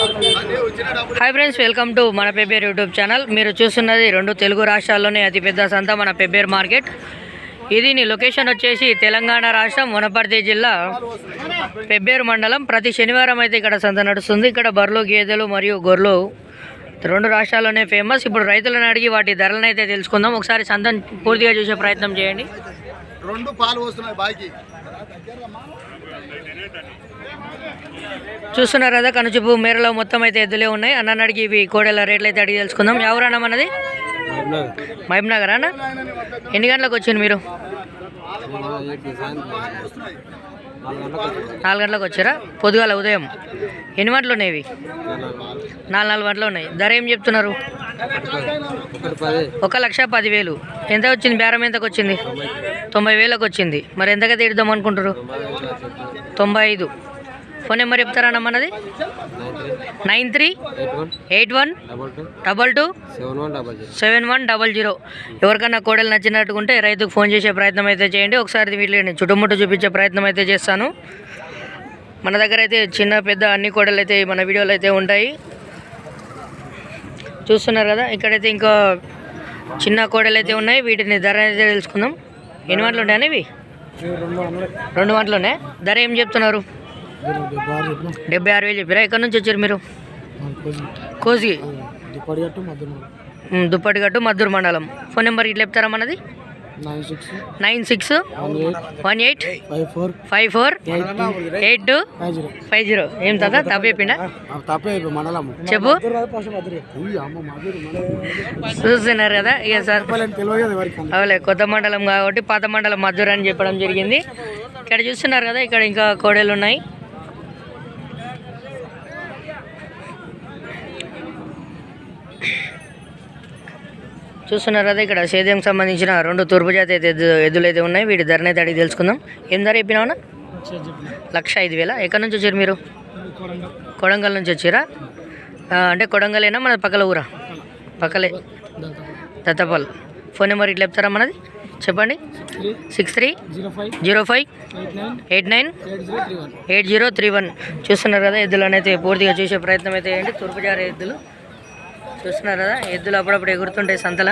Hi friends welcome to మన Pebbair YouTube channel మీరు చూస్తున్నది రెండు తెలుగు రాష్ట్రాల్లోనే అతిపెద్ద సంత మన పెబ్బేర్ మార్కెట్ ఇది నీ లొకేషన్ వచ్చేసి తెలంగాణ రాష్ట్రం వనపర్తి జిల్లా పెబ్బేరు మండలం. ప్రతి శనివారం అయితే ఇక్కడ సంత నడుస్తుంది. ఇక్కడ బర్రెలు గేదెలు మరియు గొర్రెలు రెండు రాష్ట్రాల్లోనే ఫేమస్ ఇప్పుడు రైతులను అడిగి వాటి ధరలను అయితే తెలుసుకుందాం. ఒకసారి సంతను పూర్తిగా చూసే ప్రయత్నం చేయండి. రెండు పాలు వస్తున్నాయి బాకి చూస్తున్నారు కదా కనుచూపు మేరలో మొత్తం అయితే ఎద్దులే ఉన్నాయి. అన్న అడిగి ఇవి కోడెల రేట్లు అయితే అడిగి తెలుసుకుందాం. ఎవరన్నా మనది? మహబ్నగర్ అన్న? ఎన్ని గంటలకు వచ్చింది మీరు? నాలుగు గంటలకు వచ్చారా? పొద్దుగాల ఉదయం. ఎన్ని గంటలు ఉన్నాయి ఇవి? నాలుగు నాలుగు గంటలు ఉన్నాయి. ధర ఏం చెప్తున్నారు? ఒక లక్ష పదివేలు. ఎంత వచ్చింది? బేరం ఎంతకు వచ్చింది? తొంభై వేలకు వచ్చింది. మరి ఎంతగా తీద్దాం అనుకుంటారు తొంభై ఐదు. ఫోన్ నెంబర్ చెప్తారా అన్న మనది? Nine three eight one double two seven one double zero. ఎవరికన్నా కోడలు నచ్చినట్టుకుంటే రైతుకు ఫోన్ చేసే ప్రయత్నం అయితే చేయండి. ఒకసారి వీటిని చుట్టుముట్టు చూపించే ప్రయత్నం అయితే చేస్తాను. మన దగ్గర అయితే చిన్న పెద్ద అన్ని కోడలు అయితే మన వీడియోలు అయితే ఉంటాయి. చూస్తున్నారు కదా ఇక్కడైతే ఇంకా చిన్న కోడలు అయితే ఉన్నాయి. వీటిని ధర అయితే తెలుసుకుందాం. ఎన్ని వంటలు ఉన్నాయి ఇవి? రెండు వంటలు ఉన్నాయి? ధర ఏం చెప్తున్నారు? డెబ్బై ఆరు వేలు. చెప్పారా? ఎక్కడి నుంచి వచ్చారు మీరు? కోసి. దుప్పటిగట్టు మద్దూరు మండలం. ఫోన్ నెంబర్ ఇట్లా చెప్తారా మనది? Nine six. One eight. Five four. Eight two. Five zero. ఏం తాత? తప్ప చెప్పిండా? తప్పే మండలం చెప్పు. మాధురి చూస్తున్నారు కదా? ఇక సార్. అవలే కొత్త మండలం కాబట్టి పాత మండలం మద్దూరు అని చెప్పడం జరిగింది. ఇక్కడ చూస్తున్నారు కదా ఇక్కడ ఇంకా కోడలు ఉన్నాయి. చూస్తున్నారు కదా ఇక్కడ సేద్యం సంబంధించిన రెండు తూర్పు జాతి అయితే ఎద్దు ఎద్దులు అయితే ఉన్నాయి. వీటి ధరని అయితే అడిగి తెలుసుకుందాం. ఏం ధర చెప్పినావునా లక్ష ఐదు వేల? ఎక్కడి నుంచి వచ్చారు మీరు? కొడంగల్ నుంచి వచ్చారా? అంటే కొడంగలేనా మన పక్కల ఊరా? పక్కలే. దత్తపల్. ఫోన్ నెంబర్ ఇట్లా చెప్తారా మనది? చెప్పండి. Six three zero five eight nine eight zero three one. చూస్తున్నారు కదా ఎద్దులు అనేది పూర్తిగా చూసే ప్రయత్నం అయితే చేయండి. తూర్పుజారి ఎద్దులు. చూస్తున్నారు కదా ఎద్దులు అప్పుడప్పుడు ఎగురుతుంటాయి సంతల.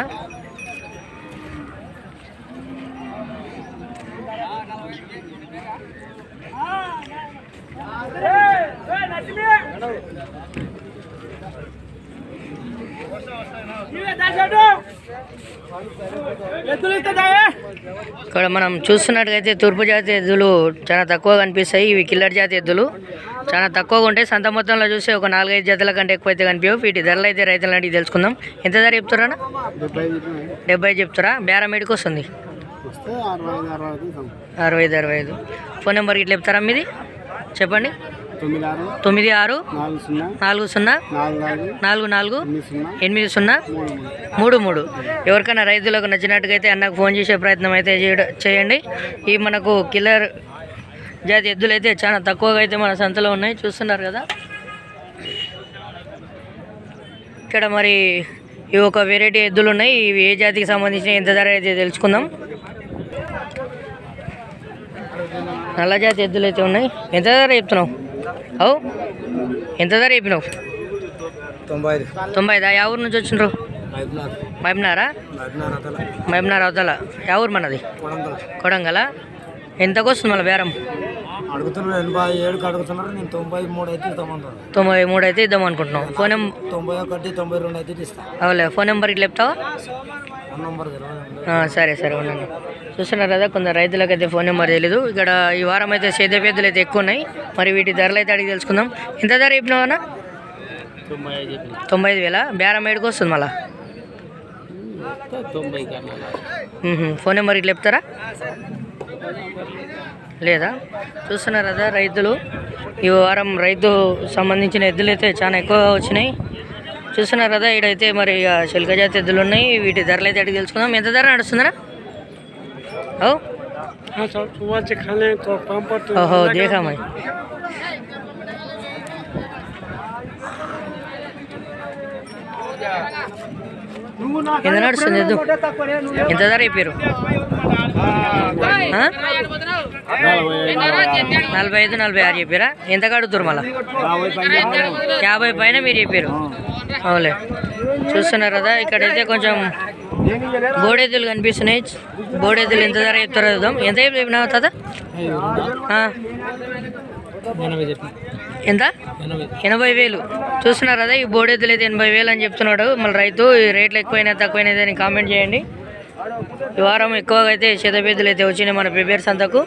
ఇక్కడ మనం చూస్తున్నట్టుగైతే తూర్పు జాతి ఎద్దులు చాలా తక్కువ కనిపిస్తాయి. ఇవి కిల్లర్ జాతి ఎద్దులు. చాలా తక్కువగా ఉంటాయి. సంత మొత్తంలో చూస్తే ఒక నాలుగైదు జతల కంటే ఎక్కువ అయితే కనిపించవు. వీటి ధరలు అయితే రైతులను అడిగి తెలుసుకుందాం. ఎంత ధర చెప్తారా డెబ్బై చెప్తారా? బేరం ఏడుకు వస్తుంది. అరవై ఐదు అరవై ఐదు. ఫోన్ నెంబర్ ఇట్లా చెప్తారా మీది? చెప్పండి. తొమ్మిది ఆరు నాలుగు సున్నా నాలుగు నాలుగు ఎనిమిది సున్నా మూడు మూడు. ఎవరికైనా రైతులకు నచ్చినట్టుగా అయితే అన్నకు ఫోన్ చేసే ప్రయత్నం అయితే చేయడ- చేయండి. ఈ మనకు కిల్లర్ జాతి ఎద్దులు అయితే చాలా తక్కువగా అయితే మన సంతలో ఉన్నాయి. చూస్తున్నారు కదా? ఇక్కడ మరి ఇవి ఒక వెరైటీ ఎద్దులు ఉన్నాయి ఇవి ఏ జాతికి సంబంధించిన ఎంత ధర అయితే తెలుసుకుందాం. నల్ల జాతి ఎద్దులు అయితే ఉన్నాయి. ఎంత ధర చెప్తున్నావు? అవు ఎంత ధర చెప్పినావు? తొంభై ఐదు తొంభై ఐదా యా ఊరు నుంచి వచ్చిండ్రు? అతల మహబూబ్నార్ అవతల. యా ఊరు మనది? కొడంగల్. కొడంగల? ఎంతకు వస్తుంది మళ్ళీ బేరం? అడుగుతున్నారు ఎనభై ఏడుకి అడుగుతున్నారు నేను తొంభై మూడు అయితే తొంభై మూడు అయితే ఇద్దాం అనుకుంటున్నాం ఫోన్ నెంబర్ తొంభై ఒకటి తొంభై రెండు అయితే ఇస్తాను అవలే ఫోన్ నెంబర్ ఇట్లా చెప్తావా? ఫోన్ నంబర్ సరే సరే ఉండండి చూస్తున్నారు కదా కొందరు రైతులకు అయితే ఫోన్ నెంబర్ తెలీదు. ఇక్కడ ఈ వారం అయితే సేద్య పెద్దలు అయితే ఎక్కువ ఉన్నాయి. మరి వీటి ధరలు అయితే అడిగి తెలుసుకుందాం. ఎంత ధర చెప్పినావన్నా తొంభై ఐదు తొంభై ఐదు వేల? బేరం ఏడుకు వస్తుంది మళ్ళా. ఫోన్ నెంబర్ ఇట్లా చెప్తారా? లేదా? చూస్తున్నారు కదా రైతులు? ఈ వారం రైతు సంబంధించిన ఎద్దులు అయితే చాలా ఎక్కువగా వచ్చినాయి. చూస్తున్నారు కదా ఇడైతే మరి చిలుక జాతి ఎద్దులు ఉన్నాయి. వీటి ధరలు అయితే అడిగి తెలుసుకుందాం. ఎంత ధర నడుస్తుందా ఓ ఓహో దేఖామని ఎంత నడుస్తుంది ఎద్దు? ఎంత ధర అయిపోయారు నలభై ఐదు నలభై ఆరు చెప్పారా? ఎంత కడుగుతారు మళ్ళీ? యాభై పైన మీరు చెప్పారు అవులే చూస్తున్నారు కదా ఇక్కడైతే కొంచెం బోడెద్దులు కనిపిస్తున్నాయి. బోడెద్దులు ఎంత ధర చెప్తారో చూద్దాం. ఎంత చెప్పినా కదా ఎంత? ఎనభై వేలు. చూస్తున్నారు కదా ఈ బోడేదులు అయితే ఎనభై వేలు అని చెప్తున్నాడు. మళ్ళీ రైతు ఈ రేట్లు ఎక్కువైనా తక్కువైనా అని కామెంట్ చేయండి. ఈ వారం ఎక్కువగా అయితే శతబెద్దులు అయితే వచ్చినాయి మన ప్రిపేర్ సంతకు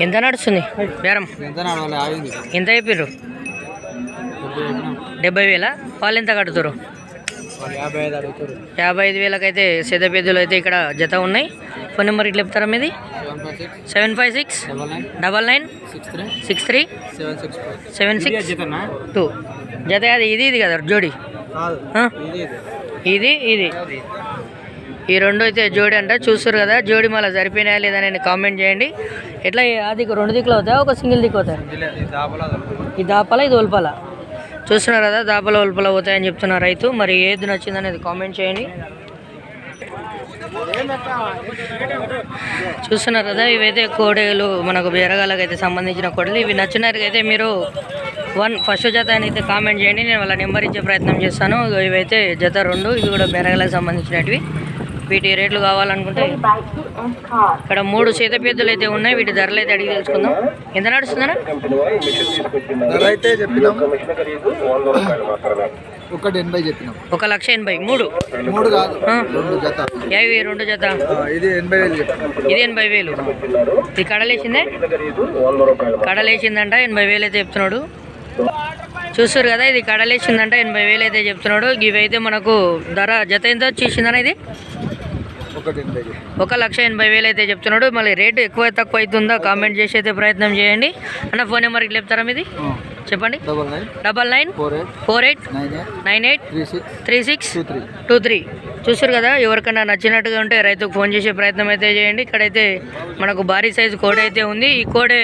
ఎంత నడుస్తుంది బేరం? ఎంత చెప్పిర్రు? డెబ్బై వేల? వాళ్ళు ఎంత కడుతురు యాభై ఐదు వేలకైతే పెద్దలు అయితే ఇక్కడ జత ఉన్నాయి. ఫోన్ నెంబర్ ఇట్లా చెప్తారా మీది? Seven five six. Double nine. Nine. Six three. Seven six two. జత అది ఇది ఇది కదా జోడి. ఆ? ఇది ఇది. ఈ రెండు అయితే జోడి అంట చూస్తారు కదా జోడి మళ్ళీ సరిపోయినాయా లేదా అని కామెంట్ చేయండి. ఎట్లా అది రెండు దిక్కులు అవుతాయా ఒక సింగిల్ దిక్కు అవుతాయి? ఈ దాపాల ఇది ఒల్పాల చూస్తున్నారు కదా దాపల ఒల్పల పోతాయని చెప్తున్నారు రైతు. మరి ఏది నచ్చింది అనేది కామెంట్ చేయండి. చూస్తున్నారు కదా ఇవైతే కోడేలు మనకు బీరగాలకు అయితే సంబంధించిన కోడలు. ఇవి నచ్చినట్టుగా అయితే మీరు వన్ ఫస్ట్ జత అని అయితే కామెంట్ చేయండి. నేను వాళ్ళ నెంబర్ ఇచ్చే ప్రయత్నం చేస్తాను. ఇవైతే జత రెండు ఇవి కూడా బెరగాలకు సంబంధించినవి వీటి రేట్లు కావాలనుకుంటే. ఇక్కడ మూడు చేతపెద్దులు అయితే ఉన్నాయి వీటి ధరలు అయితే అడిగి తెలుసుకుందాం. ఎంత నడుస్తుందన్నా? ధర అయితే చెప్పినాం. ఒకటి ఎనభై చెప్పినాం. ఒక లక్ష ఎనభై మూడు? మూడు కాదు ఆ. రెండు జత. యాభై రెండు జత? ఆ, ఇది ఎనభై వేలు ఇది ఎనభై వేలు. ఇది కడలేసిందే? కడలేసిందంట ఎనభై వేలు అయితే చెప్తున్నాడు. చూస్తారు కదా ఇది కడలేసిందంట ఎనభై వేలు అయితే చెప్తున్నాడు. ఇవైతే మనకు ధర జత ఎంత వచ్చేసిందన్న ఇది? ఒక లక్ష ఎనభై వేలు అయితే చెప్తున్నాడు. మళ్ళీ రేటు ఎక్కువ తక్కువ అవుతుందా కామెంట్ చేసి అయితే ప్రయత్నం చేయండి. అన్న ఫోన్ నెంబర్కి చెప్తారా మీది? చెప్పండి. Double nine four eight nine eight three six two three. చూసారు కదా ఎవరికైనా నచ్చినట్టుగా ఉంటే రైతుకు ఫోన్ చేసే ప్రయత్నం అయితే చేయండి. ఇక్కడైతే మనకు భారీ సైజు కోడి అయితే ఉంది. ఈ కోడే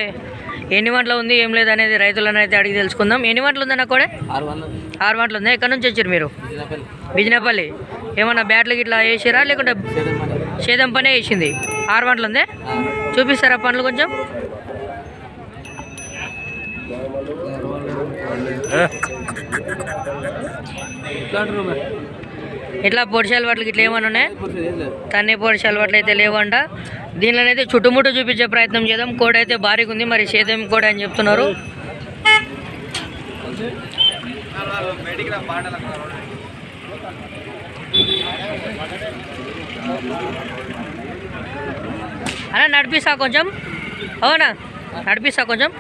ఎన్ని వంటలు ఉంది ఏం లేదు అనేది రైతులను అయితే అడిగి తెలుసుకుందాం. ఎన్ని వంటలు ఉందన్న కోడే? ఆరు వంటలు. ఉంది? ఎక్కడి నుంచి వచ్చారు మీరు? బిజినపల్లి. ఏమన్నా బ్యాట్లు గిట్లా వేసారా? లేకుంటే సేదం పనే వేసింది. ఆరు వంటలు ఉంది? చూపిస్తారా పండ్లు కొంచెం? ఇట్లా పొడిచాల వాటికి ఇట్లా ఏమన్నా ఉన్నాయి? తన్నే పొడిచాల వాటిలో అయితే లేవంట. దీనిలోనైతే చుట్టుముట్టు చూపించే ప్రయత్నం చేద్దాం. కోడి అయితే భారీగా ఉంది. మరి సేదం కోడ అని చెప్తున్నారు. అన్న నడిపిస్తా కొంచెం. అవునా? నడిపిస్తా కొంచెం.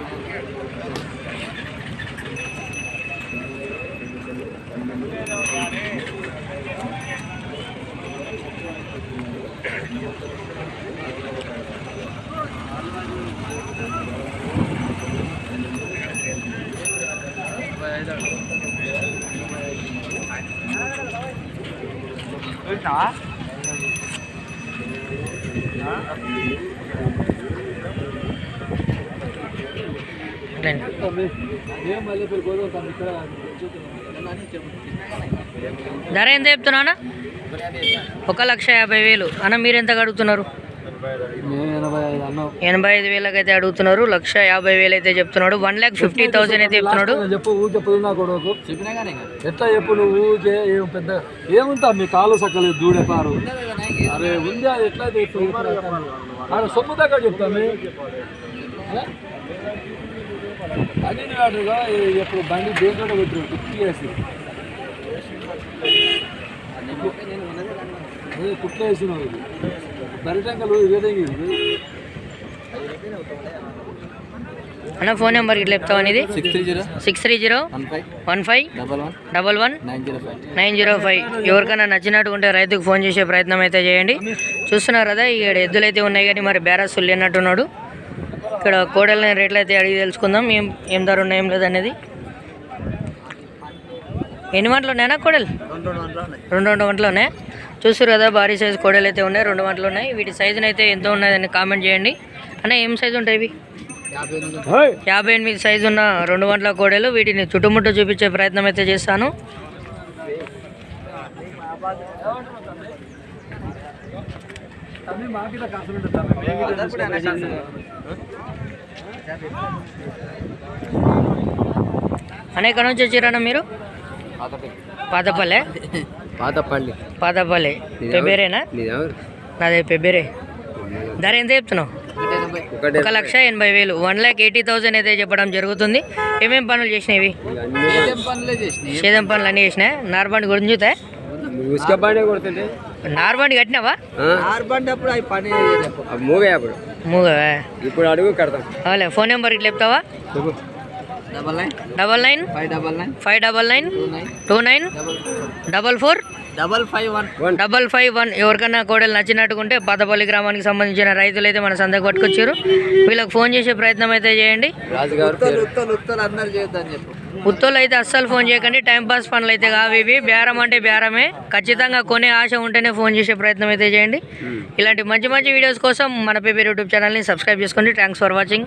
ధర ఎంత చెప్తున్నా అన్న ఒక లక్ష యాభై వేలు. అన్న మీరు ఎంత అడుగుతున్నారు? ఎనభై ఐదు వేలకు అయితే అడుగుతున్నారు. లక్ష యాభై వేలు అయితే చెప్తున్నాడు. వన్ ల్యాక్ ఫిఫ్టీ థౌసండ్ అయితే చెప్తున్నాడు. చెప్పు ఊ చెప్పదు నా కొడుకు చెప్పినా కానీ ఎట్లా చెప్పు నువ్వు ఏం పెద్ద ఏముంటా మీ కాలు సక్కలేదు దూడెపారు అరే ఉంది అది ఎట్లా చెప్పు. అరే సొమ్ము దగ్గర చెప్తాను అని వాడుగా ఎప్పుడు బండి దేంట్లో పెట్టారు కుట్టి ఇది. అన్న ఫోన్ నెంబర్ ఇట్లా చెప్తావు అనేది six three zero. Six three zero. One five. One five. Double one. Double one. Nine zero five. Nine zero five. ఎవరికైనా నచ్చినట్టు ఉంటే రైతుకు ఫోన్ చేసే ప్రయత్నం అయితే చేయండి. చూస్తున్నారు కదా ఇక్కడ ఎద్దులు అయితే ఉన్నాయి కానీ మరి బేరస్సులు లేనట్టున్నాడు ఇక్కడ కోడల రేట్లు అయితే అడిగి తెలుసుకుందాం. ఏం ఏం ధర ఉన్నాయి ఏం లేదు అనేది ఎన్ని వంటలు ఉన్నాయన్నా కోడలు? రెండు రెండు వంటలు ఉన్నాయి? చూస్తారు కదా భారీ సైజు కోడలు అయితే ఉన్నాయి రెండు వంటలు ఉన్నాయి వీటి సైజుని అయితే ఎంత ఉన్నదని కామెంట్ చేయండి అన్న ఏం సైజు ఉంటాయి ఇవి! యాభై ఎనిమిది సైజు ఉన్న రెండు గంటల కోడలు వీటిని చుట్టుముట్టు చూపించే ప్రయత్నం అయితే చేస్తాను తమ్మి మాకిట కాసులు ఉంటుంది తమ్మి. మేము గిట్ల తీసుకుంటాం. అనే ఎక్కడ నుంచి వచ్చారన్న మీరు పాతపల్లె పాతపల్లి. పాతపల్లి. పెబ్బేరేనా నాది పెబ్బేరే ధర ఎంత చెప్తున్నావు? ఒక లక్ష ఎనభై వేలు. వన్ ల్యాక్ ఎయిటీ థౌసండ్ అయితే చెప్పడం జరుగుతుంది. ఏమేం పనులు చేసినవి సేదం పనులు. అన్నీ చేసినా నార్బండి గురించి ఉసుక బండి కొడుతుంటే. నార్బండి కట్టినావా? అప్పుడు అవి పని మూగే ఇప్పుడు అడుగు కడతాం. ఫోన్ నెంబర్ ఇట్లా చెప్తావా? Double nine. Double nine. Five double nine. Five double nine. Two nine. Double four. Double five one. Double five one. ఎవరికైనా కోడలు నచ్చినట్టుకుంటే పాతపల్లి గ్రామానికి సంబంధించిన రైతులు అయితే మన సందకు పట్టుకొచ్చారు. వీళ్ళకి ఫోన్ చేసే ప్రయత్నం అయితే చేయండి. ఉత్తలు అయితే అస్సలు ఫోన్ చేయకండి. టైం పాస్ పనులు అయితే కావు ఇవి. బేరం అంటే బేరమే. ఖచ్చితంగా కొనే ఆశ ఉంటేనే ఫోన్ చేసే ప్రయత్నం అయితే చేయండి. ఇలాంటి మంచి మంచి వీడియోస్ కోసం మన పేపర్ యూట్యూబ్ ఛానల్ని సబ్స్క్రైబ్ చేసుకోండి. Thanks for watching